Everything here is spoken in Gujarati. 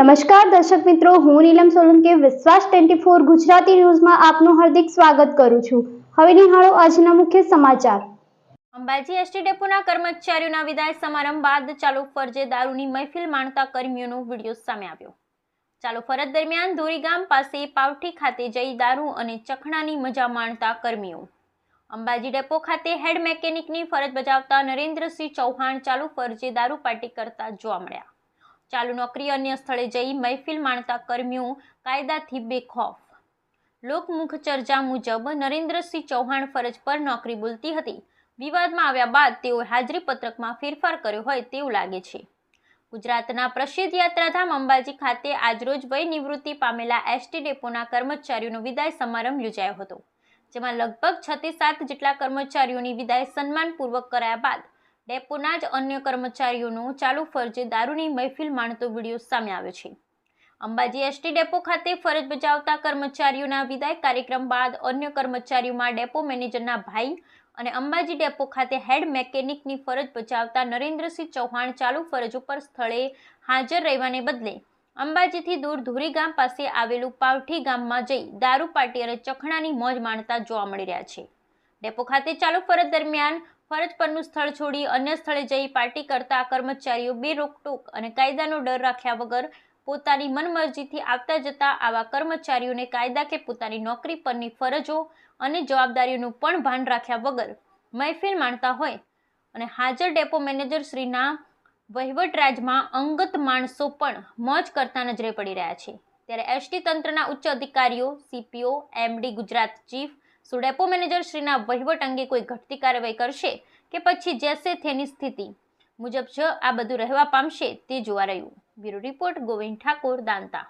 નમસ્કાર દર્શક મિત્રો, હું નીલમ સોલંકી, વિશ્વાસ ટ્વેન્ટી ફોર ગુજરાતી ન્યૂઝમાં આપનું હાર્દિક સ્વાગત કરું છું. હવે નિહાળો આજના મુખ્ય સમાચાર. અંબાજી એસટી ડેપોના કર્મચારીઓના વિદાય સમારંભ બાદ ચાલુ ફરજે દારૂની મહેફિલ માણતા કર્મીઓનો વીડિયો સામે આવ્યો. ચાલુ ફરજ દરમિયાન ધોરીગામ પાસે પાવઠી ખાતે જઈ દારૂ અને ચખણાની મજા માણતા કર્મીઓ. અંબાજી ડેપો ખાતે હેડ મેકેનિકની ફરજ બજાવતા નરેન્દ્રસિંહ ચૌહાણ ચાલુ ફરજે દારૂ પાર્ટી કરતા જોવા મળ્યા. ચાલુ નોકરી અન્ય સ્થળે જઈ મહેફિલ માણતા કર્મીઓ કાયદાથી બેખોફ. લોકમુખ ચર્ચા મુજબ નરેન્દ્રસિંહ ચૌહાણ ફરજ પર નોકરી બોલતી હતી. વિવાદમાં આવ્યા બાદ તેઓએ હાજરી પત્રકમાં ફેરફાર કર્યો હોય તેવું લાગે છે. ગુજરાતના પ્રસિદ્ધ યાત્રાધામ અંબાજી ખાતે આજરોજ વય નિવૃત્તિ પામેલા એસટી ડેપોના કર્મચારીઓનો વિદાય સમારંભ યોજાયો હતો, જેમાં લગભગ છ થી સાત જેટલા કર્મચારીઓની વિદાય સન્માનપૂર્વક કરાયા બાદ ડેપોના જ અન્ય કર્મચારીઓનો ચાલુ ફરજે દારૂની મહેફિલ માણતો વીડિયો સામે આવ્યો છે. અંબાજી એસટી ડેપો ખાતે ફરજ બજાવતા કર્મચારીઓના વિદાય કાર્યક્રમ બાદ અન્ય કર્મચારીઓમાં ડેપો મેનેજરના ભાઈ અને અંબાજી ડેપો ખાતે હેડ મેકેનિકની ફરજ બજાવતા નરેન્દ્રસિંહ ચૌહાણ ચાલુ ફરજ ઉપર સ્થળે હાજર રહેવાને બદલે અંબાજીથી દૂર ધુરી ગામ પાસે આવેલું પાવઠી ગામમાં જઈ દારૂ પાર્ટી અને ચખણાની મોજ માણતા જોવા મળી રહ્યા છે. ડેપો ખાતે ચાલુ ફરજ દરમિયાન ફરજ પરનું સ્થળ છોડી અન્ય સ્થળે જઈ પાર્ટી કરતા કર્મચારીઓ બે રોકટોક અને કાયદાનો ડર રાખ્યા વગર પોતાની મનમરજીથી આવતા જતા આવા કર્મચારીઓને કાયદા કે પોતાની નોકરી પરની ફરજો અને જવાબદારીઓનું પણ ભાન રાખ્યા વગર મહેફિલ માણતા હોય. અને હાજર ડેપો મેનેજર શ્રીના વહીવટરાજમાં અંગત માણસો પણ મોજ કરતા નજરે પડી રહ્યા છે. ત્યારે એસટી તંત્રના ઉચ્ચ અધિકારીઓ, સીપીઓ, એમડી ગુજરાત ચીફ શું ડેપો મેનેજર શ્રીના વહીવટ અંગે કોઈ ઘટતી કાર્યવાહી કરશે કે પછી જેસે તેની સ્થિતિ મુજબ જ આ બધું રહેવા પામશે તે જોવા રહ્યું. Bureau report Govind Thakor Danta.